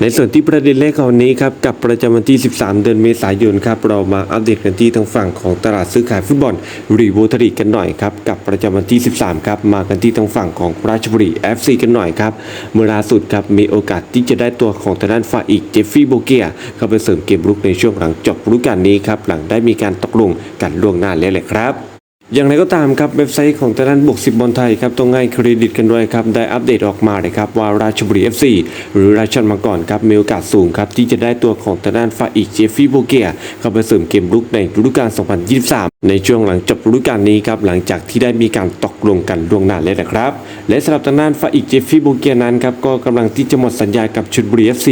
ในส่วนที่ประเด็นแรกของวันนี้ครับกับประจำวันที่ 13 เดือนเมษายนครับเรามาอัปเดตกันที่ทางฝั่งของตลาดซื้อขายฟุตบอลรีโวทรีกันหน่อยครับกับประจำวันที่ 13 ครับมากันที่ทางฝั่งของราชบุรี FC กันหน่อยครับเมื่อล่าสุดครับมีโอกาสที่จะได้ตัวของทางด้านฝ่ายอีกเจฟฟี่โบเกียเข้าไปเสริมเกมรุกในช่วงหลังจบฤดูกาลนี้ครับหลังได้มีการตกลงกันล่วงหน้าแล้วแหละครับ อย่างไรก็ตามครับเว็บไซต์ของทาด้านบวกสิบบอลไทยครับต้องให้เครดิตกันด้วยครับได้อัปเดตออกมาเลยครับว่าราชบุรี FC หรือราชันมังกรครับมีโอกาสสูงครับที่จะได้ตัวของทาด้านฟาอีกเจฟฟี่โบเกียเข้าไปเสริมเกมลุกในฤดูกาล 2023 ในช่วงหลังจบฤดูกาลนี้ครับหลังจากที่ได้มีการตกลงกันล่วงหน้าแล้วนะครับ และสำหรับทางด้านฟาอีกเจฟฟี่โบเกียนั้นครับก็กำลังที่จะหมดสัญญากับชลบุรี FC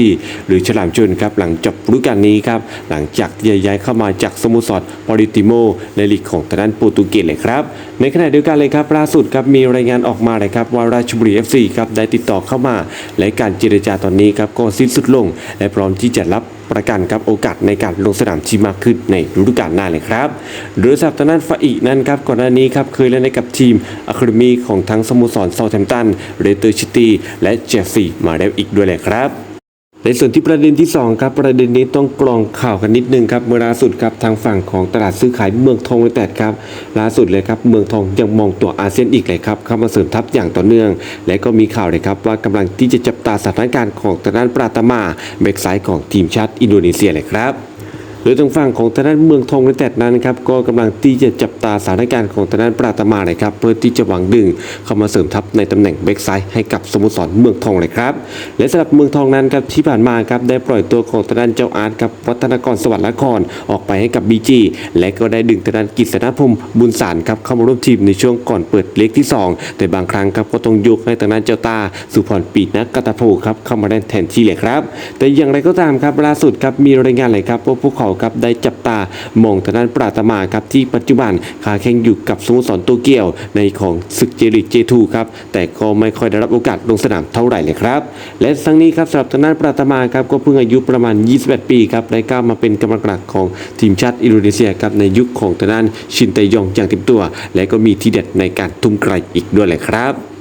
หรือฉลามชนครับหลังจบฤดูกาลนี้ครับหลังจากที่ย้ายเข้ามาจากสโมสรปอริติโมในลีกของทางด้านโปรตุเกสเลยครับในขณะเดียวกันเลยครับล่าสุดครับมีรายงานออกมาเลยครับว่าราชบุรี FC ครับได้ติดต่อเข้ามา และการเจรจาตอนนี้ครับก็สิ้นสุดลง และพร้อมที่จะรับ ประกันครับโอกาสในการลงสนามที่มากขึ้นในฤดูกาลหน้าเลยครับ หรือสำหรับทางด้านฟาอีนั้นครับก่อนหน้านี้ครับเคยเล่นให้กับทีมอะคาเดมีของทั้งสโมสรเซาแธมป์ตันเรเตอร์ชิตี้และเจฟฟี่มาแล้วอีกด้วยเลยครับ ในส่วนที่ประเด็นที่ 2 ครับประเด็นนี้ต้องกรองข่าวกันนิดนึงครับเมื่อล่าสุดครับทางฝั่งของตลาดซื้อขายเมืองทองยูไนเต็ดครับล่าสุดเลยครับเมืองทองยังมองตัวอาเซียนอีกเลยครับเข้ามาเสริมทัพอย่างต่อเนื่อง และก็มีข่าวเลยครับว่ากำลังที่จะจับตาสถานการณ์ของทาดปราตมาแบ็กซ้ายของทีมชาติอินโดนีเซียเลยครับ โดยทางฝั่งของทางด้านเมืองทองยูไนเต็ดนั้นครับก็กำลังที่จะจับตาสถานการณ์ของทางด้านปราตมาเลยครับเพื่อที่จะหวังดึงเข้ามาเสริมทัพในตำแหน่งแบ็กซ้ายให้กับสโมสรเมืองทองเลยครับและสำหรับเมืองทองนั้นครับที่ผ่านมาครับได้ปล่อยตัวของทางด้านเจ้าอาร์ตครับวัฒนกรสวัสดิ์ละครออกไปให้กับบีจีและก็ได้ดึงทางด้านกิษณพงศ์บุญสารครับเข้ามาร่วมทีมในช่วงก่อนเปิดเล็กที่สองแต่บางครั้งครับก็ต้องยกให้ทางด้านเจ้าตา สุพรปีนักกตาโพครับเข้ามาได้แทนที่เลยครับแต่อย่างไรก็ตามครับล่าสุดครับมีรายงานเลยครับว่าพวกเขาครับได้จับตามองทางด้านปราตมาครับที่ปัจจุบันขาแข่งอยู่กับสโมสรโตเกียวในของศึกเจลิกเจทูครับแต่ก็ไม่ค่อยได้รับโอกาสลงสนามเท่าไหร่เลยครับ และทั้งนี้ครับสำหรับทางด้านปราตมาครับก็เพิ่งอายุประมาณ21ปีครับได้ก้าวมาเป็นกำลังหลักของทีมชาติอินโดนีเซียครับในยุคของทางด้านชินเตยองอย่างเต็มตัว และก็มีทีเด็ดในการทุ่มไกลอีกด้วยเลยครับ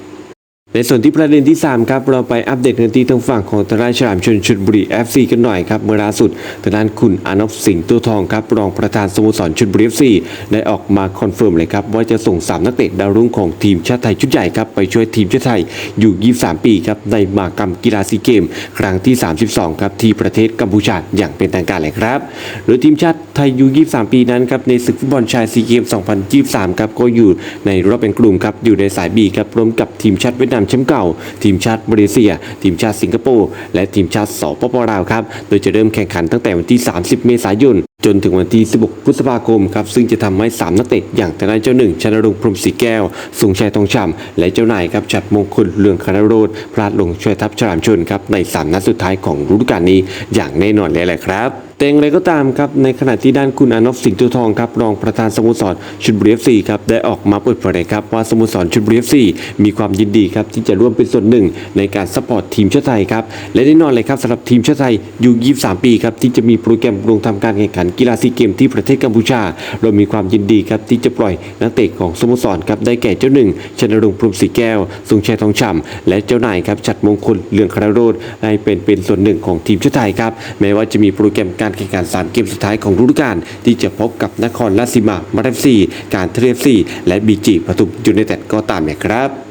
ในส่วนที่ประเด็นที่ 3 ครับ เราไปอัปเดตกันที่ทางฝั่งของทางด้านฉลามชนชลบุรี FC กันหน่อยครับเมื่อล่าสุดทางด้านคุณอนพสิงห์ตัวทองครับรองประธานสโมสรชลบุรี FC ได้ออกมาคอนเฟิร์มเลยครับว่าจะส่ง 3 นักเตะดาวรุ่งของทีมชาติไทยชุดใหญ่ครับไปช่วยทีมชาติไทยอยู่ 23 ปีครับในมากรรมกีฬาซีเกม ครั้งที่ 32 ครับที่ประเทศกัมพูชาอย่างเป็นทางการเลยครับโดยทีมชาติไทยอยู่ 23 ปีนั้นครับในศึกฟุตบอลชายซีเกม 2023 ครับก็อยู่ในรอบเป็นกลุ่มครับอยู่ในสาย B ครับร่วมกับทีมชาติเวียดนามแชมป์เก่า ทีมชาติมาเลเซีย ทีมชาติสิงคโปร์และทีมชาติสปปลาวครับโดยจะเริ่มแข่งขันตั้งแต่วันที่ 30 เมษายน จนถึงวันที่ 16 พฤษภาคมครับ ซึ่งจะทำให้ 3 นักเตะอย่างทนายเจ้าหนึ่งชนรงค์พรหมศรีแก้วสุงชัยทองฉ่ำและเจ้านายครับชัดมงคลเรืองคณโรธพลาดลงช่วยทัพฉลามชนครับใน 3 นัดสุดท้ายของฤดูกาลนี้อย่างแน่นอนเลยแหละครับแต่อย่างไรก็ตามครับในขณะที่ด้านคุณอานพสิงห์ตัวทองครับรองประธานสโมสรชุดบุรีเอฟซีครับได้ออกมาเปิดเผยครับว่าสโมสรชุดบุรีเอฟซีมีความยินดีครับที่จะร่วมเป็นส่วนหนึ่งในการซัพพอร์ตทีมชาติไทยครับและแน่นอนเลยครับสำหรับทีมชาติไทยอยู่ 23 ปีครับที่จะมีโปรแกรมลงทำการแข่งขันกีฬาซีเกมที่ประเทศกัมพูชาเรามีความยินดีครับที่จะปล่อยนักเตะของสโมสรครับได้แก่เจ้าหนึ่งชนรงค์พรมศรีแก้วทรงชัยทองฉ่ำและเจ้านายครับชัดมงคลเรืองคณโรธได้เป็นเป็นส่วนหนึ่งของทีมชาติไทยครับแม้ว่าจะมีโปรแกรมการแข่งขันสามเกมสุดท้ายของฤดูกาลที่จะพบกับนครราชสีมามาเลเซีการเทเรฟซีและบีจีปทุมยูไนเต็ดก็ตามเนี่ยครับ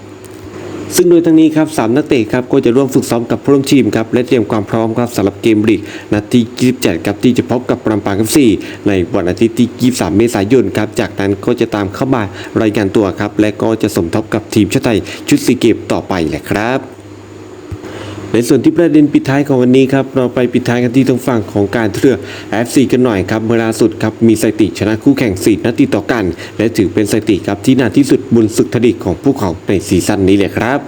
ซึ่งโดยทั้งนี้ครับสามนักเตะครับก็จะร่วมฝึกซ้อมกับผู้ร่วมทีมครับและเตรียมความพร้อมครับสำหรับเกมลีกนัดที่ 27ครับที่จะพบกับปรามปางกับ4ในวันอาทิตย์ที่ 23 เมษายนครับจากนั้นก็จะตามเข้ามารายงานตัวครับและก็จะสมทบกับทีมชาติไทยชุดสีเกมต่อไปแหละครับ ในส่วนที่ประเด็นปิดท้ายของวันนี้ครับเราไปปิดท้ายกันที่ทางฝั่งของการเทือก FC กันหน่อยครับเมื่อล่าสุดครับมีสถิติชนะคู่แข่ง4นัดติดต่อกัน และถือเป็นสถิติครับที่นานที่สุดบนศึกทดิกของพวกเขาในซีซั่นนี้เลยครับ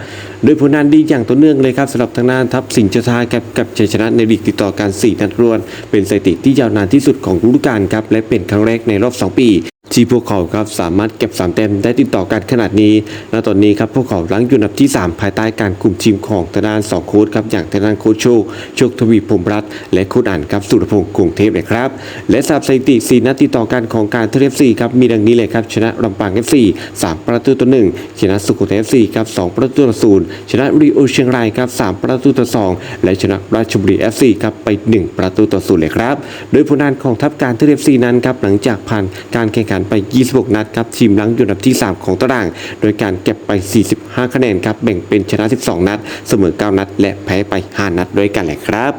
โดยผลงานดีอย่างต่อเนื่องเลยครับสำหรับทางด้านทัพสิงห์ชทากับกับชัยชนะในลีกติดต่อกัน4นัดรวดเป็นสถิติที่ยาวนานที่สุดของฤดูกาลครับและเป็นครั้งแรกในรอบ 2 ปี ที่พวกเขาครับสามารถเก็บ 3 แต้มได้ติดต่อกันขนาดนี้ณตอนนี้ครับพวกเขาลังอยู่อันดับที่ 3 ภายใต้การคุมทีมของทางด้าน2โค้ชครับอย่างทางด้านโค้ชโชคโชคทวีพรหมรัตน์และโค้ชอ่านครับสุรพงษ์กรุงเทพนะครับ และสาบสถิติ 4 นัดติดต่อกันของการเทฟซีครับมีดังนี้เลยครับชนะลำปาง FC 3ประตูต่อ1ชนะสุโขทัย FC ครับ2ประตูต่อ0ชนะรีโอเชียงรายครับ3ประตูต่อ2และชนะราชบุรี FC ครับไป 1 ประตูต่อ0เลยครับโดยผลงานของทัพการเทฟซีนั้นครับหลังจากผ่านการแข่งขันไป 26 นัดครับทีมหลังอยู่อันดับที่ 3 ของตาราง โดยการเก็บไป 45 คะแนนครับแบ่งเป็นชนะ 12 นัด เสมอ 9 นัด และแพ้ไป 5 นัดด้วยกันแหละครับ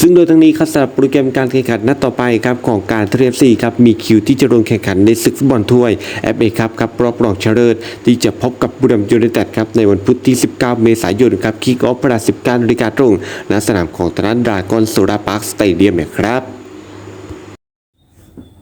ซึ่งโดยทั้งนี้ครับสำหรับโปรแกรมการแข่งขันนัดต่อไปครับของการเทฟซีครับมีคิวที่จะลงแข่งขันในศึกฟุตบอลถ้วยแอฟเอครับครับรอบรองชนะเลิศที่จะพบกับบุรีรัมย์ยูไนเต็ดครับในวันพุธที่ 19 เมษายนครับคิกออฟเวลา19นาฬิกาตรงณสนามของตลาดดรากอนโซดาพาร์คสเตเดียมนะครับ